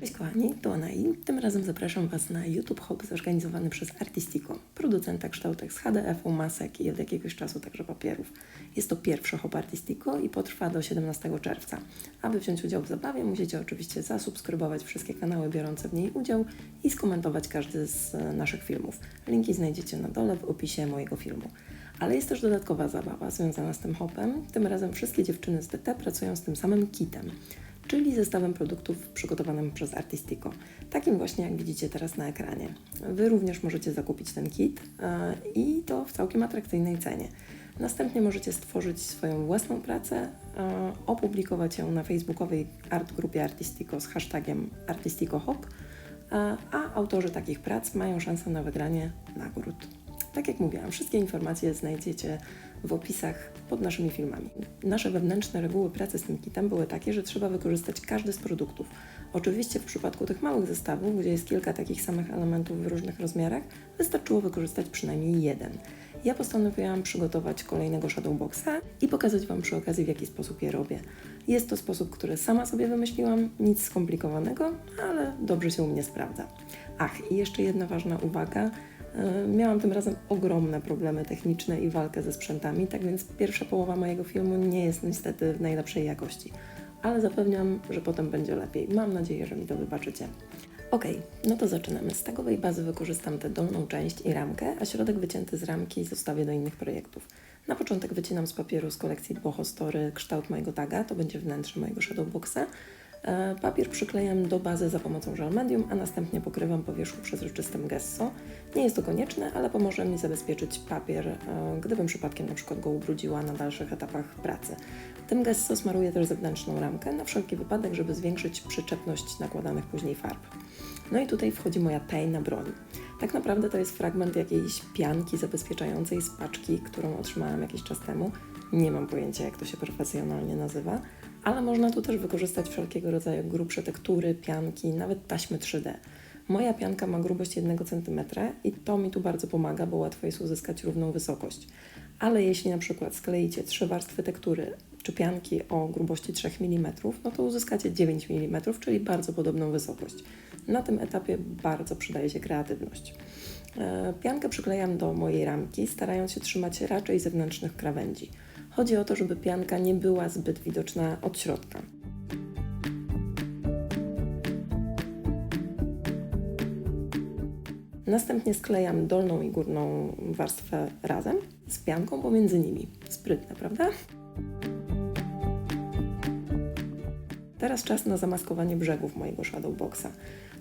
Cześć kochani, to Ona i tym razem zapraszam Was na YouTube Hop zorganizowany przez Artistico, producenta kształtek z HDF-u, masek i od jakiegoś czasu także papierów. Jest to pierwszy Hop Artistico i potrwa do 17 czerwca. Aby wziąć udział w zabawie musicie oczywiście zasubskrybować wszystkie kanały biorące w niej udział i skomentować każdy z e, naszych filmów. Linki znajdziecie na dole w opisie mojego filmu. Ale jest też dodatkowa zabawa związana z tym hopem. Tym razem wszystkie dziewczyny z DT pracują z tym samym kitem czyli zestawem produktów przygotowanym przez Artistico. Takim właśnie, jak widzicie teraz na ekranie. Wy również możecie zakupić ten kit e, i to w całkiem atrakcyjnej cenie. Następnie możecie stworzyć swoją własną pracę, e, opublikować ją na facebookowej art grupie Artistico z hashtagiem ArtisticoHop, e, a autorzy takich prac mają szansę na wygranie nagród. Tak jak mówiłam, wszystkie informacje znajdziecie w opisach pod naszymi filmami. Nasze wewnętrzne reguły pracy z tym kitem były takie, że trzeba wykorzystać każdy z produktów. Oczywiście w przypadku tych małych zestawów, gdzie jest kilka takich samych elementów w różnych rozmiarach, wystarczyło wykorzystać przynajmniej jeden. Ja postanowiłam przygotować kolejnego Shadowboxa i pokazać Wam przy okazji, w jaki sposób je robię. Jest to sposób, który sama sobie wymyśliłam, nic skomplikowanego, ale dobrze się u mnie sprawdza. Ach, i jeszcze jedna ważna uwaga – miałam tym razem ogromne problemy techniczne i walkę ze sprzętami, tak więc pierwsza połowa mojego filmu nie jest niestety w najlepszej jakości. Ale zapewniam, że potem będzie lepiej. Mam nadzieję, że mi to wybaczycie. Ok, no to zaczynamy. Z tagowej bazy wykorzystam tę dolną część i ramkę, a środek wycięty z ramki zostawię do innych projektów. Na początek wycinam z papieru z kolekcji Boho Story kształt mojego taga, to będzie wnętrze mojego Shadowboxa. E, papier przyklejam do bazy za pomocą żel medium, a następnie pokrywam powierzchnię przezroczystym gesso. Nie jest to konieczne, ale pomoże mi zabezpieczyć papier, e, gdybym przypadkiem na przykład go ubrudziła na dalszych etapach pracy. Tym gesso smaruję też zewnętrzną ramkę, na wszelki wypadek, żeby zwiększyć przyczepność nakładanych później farb. No i tutaj wchodzi moja tajna broń. Tak naprawdę to jest fragment jakiejś pianki zabezpieczającej z paczki, którą otrzymałam jakiś czas temu. Nie mam pojęcia, jak to się profesjonalnie nazywa, ale można tu też wykorzystać wszelkiego rodzaju grubsze tektury, pianki, nawet taśmy 3D. Moja pianka ma grubość 1 cm i to mi tu bardzo pomaga, bo łatwo jest uzyskać równą wysokość. Ale jeśli na przykład skleicie trzy warstwy tektury czy pianki o grubości 3 mm, no to uzyskacie 9 mm, czyli bardzo podobną wysokość. Na tym etapie bardzo przydaje się kreatywność. E, piankę przyklejam do mojej ramki, starając się trzymać raczej zewnętrznych krawędzi. Chodzi o to, żeby pianka nie była zbyt widoczna od środka. Następnie sklejam dolną i górną warstwę razem z pianką pomiędzy nimi. Sprytne, prawda? Teraz czas na zamaskowanie brzegów mojego Shadowboxa.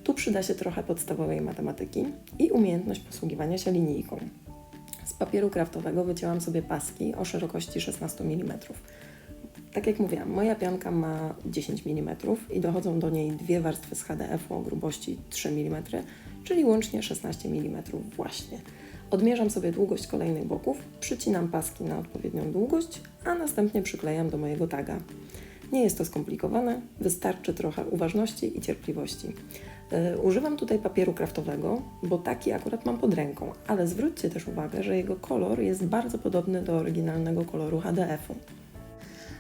Tu przyda się trochę podstawowej matematyki i umiejętność posługiwania się linijką. Z papieru kraftowego wycięłam sobie paski o szerokości 16 mm. Tak jak mówiłam, moja pianka ma 10 mm i dochodzą do niej dwie warstwy z HDF o grubości 3 mm, czyli łącznie 16 mm właśnie. Odmierzam sobie długość kolejnych boków, przycinam paski na odpowiednią długość, a następnie przyklejam do mojego taga. Nie jest to skomplikowane, wystarczy trochę uważności i cierpliwości. Yy, używam tutaj papieru kraftowego, bo taki akurat mam pod ręką, ale zwróćcie też uwagę, że jego kolor jest bardzo podobny do oryginalnego koloru HDF-u.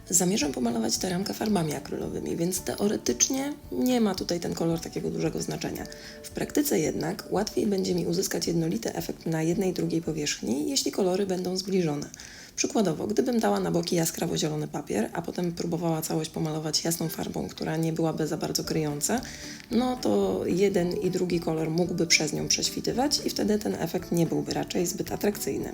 Zamierzam pomalować tę ramkę farbami akrylowymi, więc teoretycznie nie ma tutaj ten kolor takiego dużego znaczenia. W praktyce jednak łatwiej będzie mi uzyskać jednolity efekt na jednej i drugiej powierzchni, jeśli kolory będą zbliżone. Przykładowo, gdybym dała na boki jaskrawo zielony papier, a potem próbowała całość pomalować jasną farbą, która nie byłaby za bardzo kryjąca, no to jeden i drugi kolor mógłby przez nią prześwitywać i wtedy ten efekt nie byłby raczej zbyt atrakcyjny.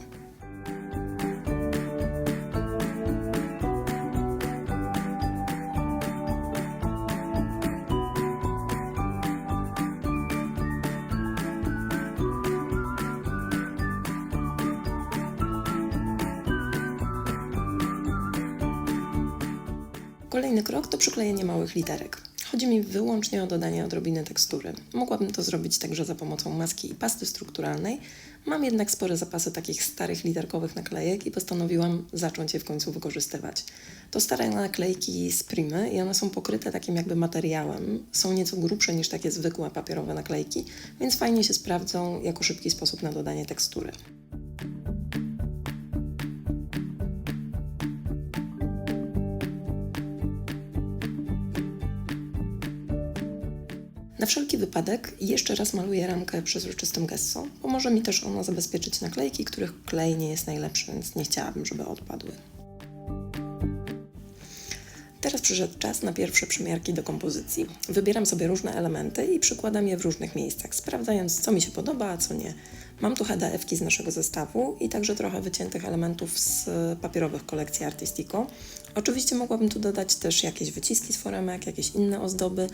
Kolejny krok to przyklejenie małych literek. Chodzi mi wyłącznie o dodanie odrobiny tekstury. Mogłabym to zrobić także za pomocą maski i pasty strukturalnej. Mam jednak spore zapasy takich starych literkowych naklejek i postanowiłam zacząć je w końcu wykorzystywać. To stare naklejki z Primy i one są pokryte takim jakby materiałem. Są nieco grubsze niż takie zwykłe papierowe naklejki, więc fajnie się sprawdzą jako szybki sposób na dodanie tekstury. Na wszelki wypadek jeszcze raz maluję ramkę przezroczystym gesso, bo może mi też ono zabezpieczyć naklejki, których klej nie jest najlepszy, więc nie chciałabym, żeby odpadły. Teraz przyszedł czas na pierwsze przymiarki do kompozycji. Wybieram sobie różne elementy i przykładam je w różnych miejscach, sprawdzając, co mi się podoba, a co nie. Mam tu HDF-ki z naszego zestawu i także trochę wyciętych elementów z papierowych kolekcji Artistico. Oczywiście mogłabym tu dodać też jakieś wyciski z foremek, jakieś inne ozdoby,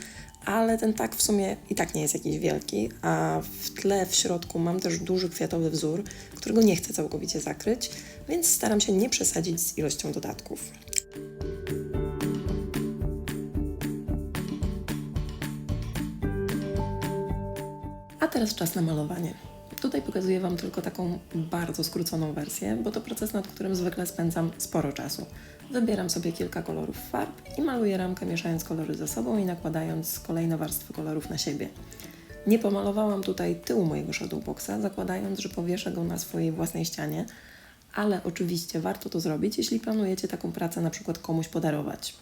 ale ten tak w sumie i tak nie jest jakiś wielki, a w tle, w środku mam też duży kwiatowy wzór, którego nie chcę całkowicie zakryć, więc staram się nie przesadzić z ilością dodatków. A teraz czas na malowanie. Tutaj pokazuję Wam tylko taką bardzo skróconą wersję, bo to proces, nad którym zwykle spędzam sporo czasu. Wybieram sobie kilka kolorów farb i maluję ramkę mieszając kolory ze sobą i nakładając kolejne warstwy kolorów na siebie. Nie pomalowałam tutaj tyłu mojego shadowboxa, zakładając, że powieszę go na swojej własnej ścianie, ale oczywiście warto to zrobić, jeśli planujecie taką pracę na przykład komuś podarować.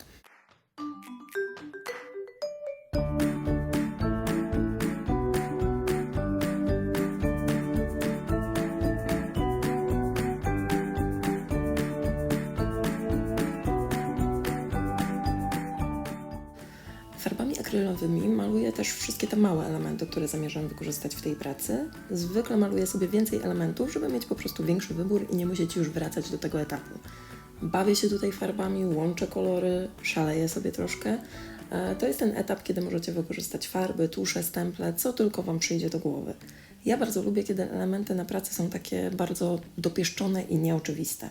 Akrylowymi maluję też wszystkie te małe elementy, które zamierzam wykorzystać w tej pracy. Zwykle maluję sobie więcej elementów, żeby mieć po prostu większy wybór i nie musieć już wracać do tego etapu. Bawię się tutaj farbami, łączę kolory, szaleję sobie troszkę. E, To jest ten etap, kiedy możecie wykorzystać farby, tusze, stemple, co tylko Wam przyjdzie do głowy. Ja bardzo lubię, kiedy elementy na pracy są takie bardzo dopieszczone i nieoczywiste.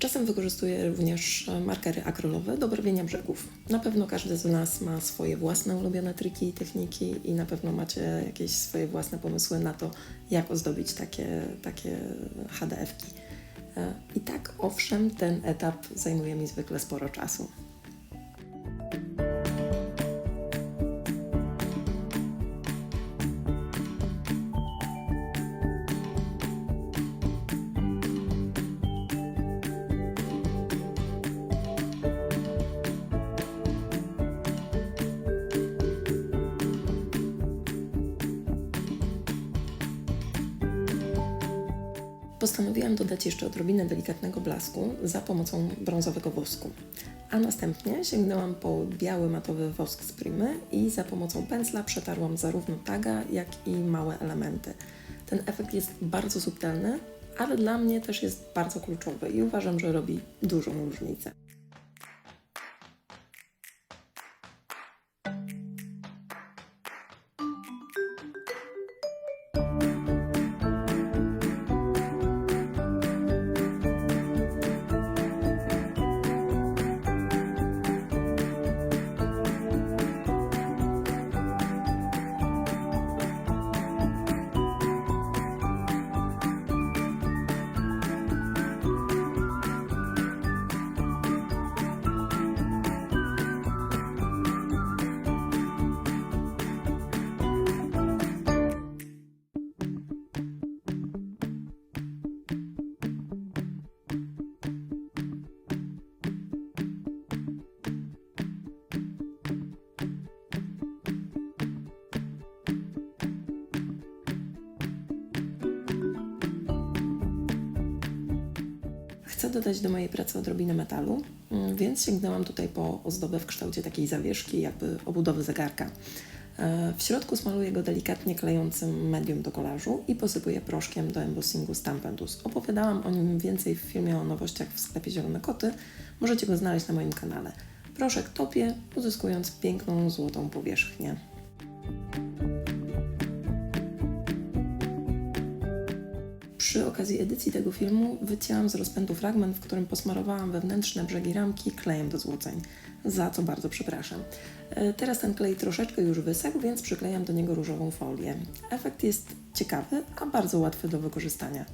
Czasem wykorzystuję również e, markery akrylowe do barwienia brzegów. Na pewno każdy z nas ma swoje własne ulubione triki i techniki i na pewno macie jakieś swoje własne pomysły na to, jak ozdobić takie, takie HDF-ki. E, I tak, owszem, ten etap zajmuje mi zwykle sporo czasu. Postanowiłam dodać jeszcze odrobinę delikatnego blasku za pomocą brązowego wosku. A następnie sięgnęłam po biały matowy wosk z Primy i za pomocą pędzla przetarłam zarówno taga, jak i małe elementy. Ten efekt jest bardzo subtelny, ale dla mnie też jest bardzo kluczowy i uważam, że robi dużą różnicę. Chcę dodać do mojej pracy odrobinę metalu, mm, więc sięgnęłam tutaj po ozdobę w kształcie takiej zawieszki, jakby obudowy zegarka. E, W środku smaluję go delikatnie klejącym medium do kolażu i posypuję proszkiem do embossingu Stampendus. Opowiadałam o nim więcej w filmie o nowościach w sklepie Zielone Koty. Możecie go znaleźć na moim kanale. Proszek topię, uzyskując piękną złotą powierzchnię. Przy okazji edycji tego filmu wycięłam z rozpędu fragment, w którym posmarowałam wewnętrzne brzegi ramki klejem do złoceń, za co bardzo przepraszam. E, Teraz ten klej troszeczkę już wysechł, więc przyklejam do niego różową folię. Efekt jest ciekawy, a bardzo łatwy do wykorzystania.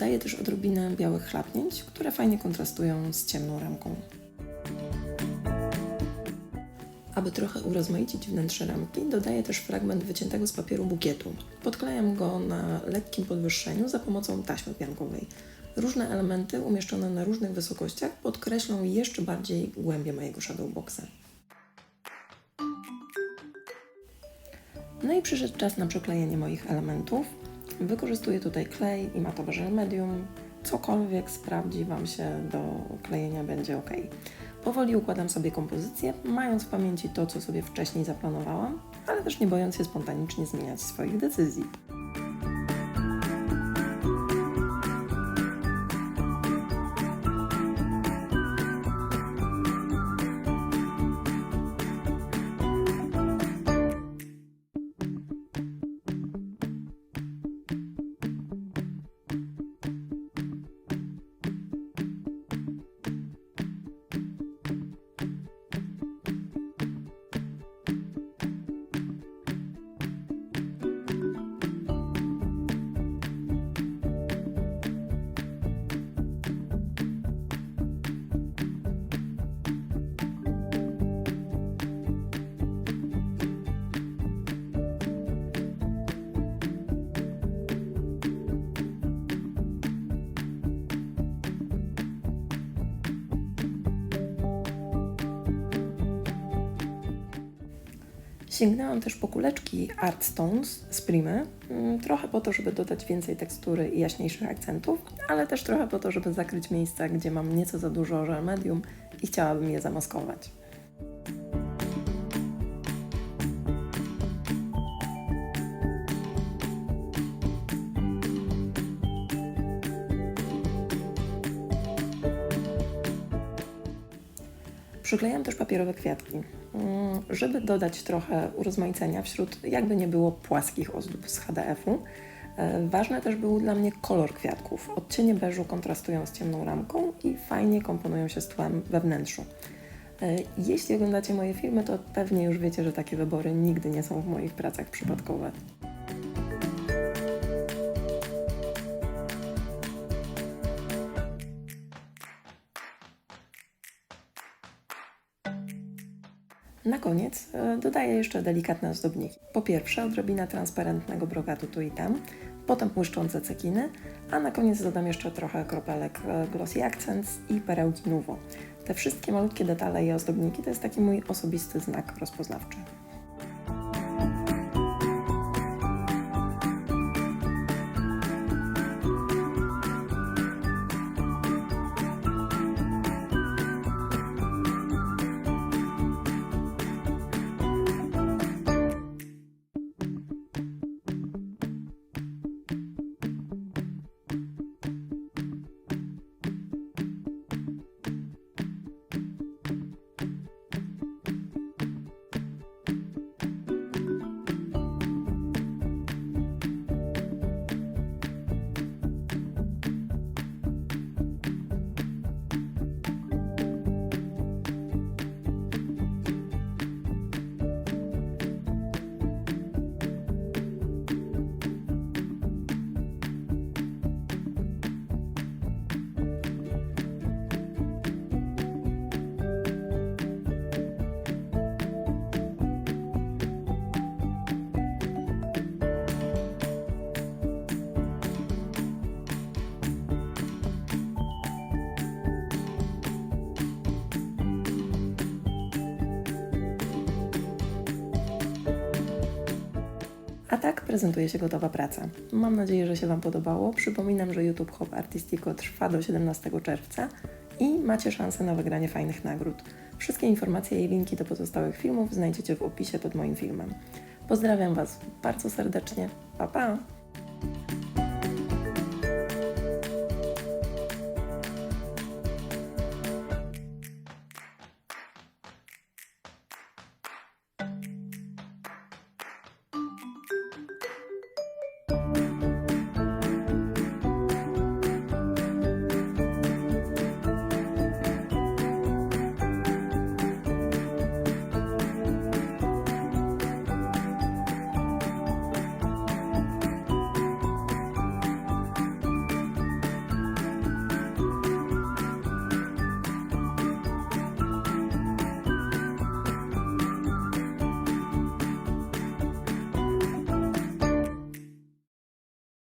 Dodaję też odrobinę białych chlapnięć, które fajnie kontrastują z ciemną ramką. Aby trochę urozmaicić wnętrze ramki, dodaję też fragment wyciętego z papieru bukietu. Podklejam go na lekkim podwyższeniu za pomocą taśmy piankowej. Różne elementy umieszczone na różnych wysokościach podkreślą jeszcze bardziej głębię mojego shadowboxa. No i przyszedł czas na przeklejenie moich elementów. Wykorzystuję tutaj klej i matowe medium. Cokolwiek sprawdzi Wam się do klejenia będzie ok. Powoli układam sobie kompozycję, mając w pamięci to, co sobie wcześniej zaplanowałam, ale też nie bojąc się spontanicznie zmieniać swoich decyzji. Sięgnęłam też po kuleczki Art Stones z Primy, mm, trochę po to, żeby dodać więcej tekstury i jaśniejszych akcentów, ale też trochę po to, żeby zakryć miejsca, gdzie mam nieco za dużo żel medium i chciałabym je zamaskować. Przyklejam też papierowe kwiatki, mm, żeby dodać trochę urozmaicenia wśród jakby nie było płaskich ozdób z HDF-u. E, Ważny też był dla mnie kolor kwiatków. Odcienie beżu kontrastują z ciemną ramką i fajnie komponują się z tłem we wnętrzu. E, Jeśli oglądacie moje filmy, to pewnie już wiecie, że takie wybory nigdy nie są w moich pracach przypadkowe. Koniec e, dodaję jeszcze delikatne ozdobniki. Po pierwsze odrobina transparentnego brokatu tu i tam, potem błyszczące cekiny, a na koniec dodam jeszcze trochę kropelek e, Glossy Accents i perełki Nuvo. Te wszystkie malutkie detale i ozdobniki to jest taki mój osobisty znak rozpoznawczy. Prezentuje się gotowa praca. Mam nadzieję, że się Wam podobało. Przypominam, że YouTube Hop Artistico trwa do 17 czerwca i macie szansę na wygranie fajnych nagród. Wszystkie informacje i linki do pozostałych filmów znajdziecie w opisie pod moim filmem. Pozdrawiam Was bardzo serdecznie. Pa, pa!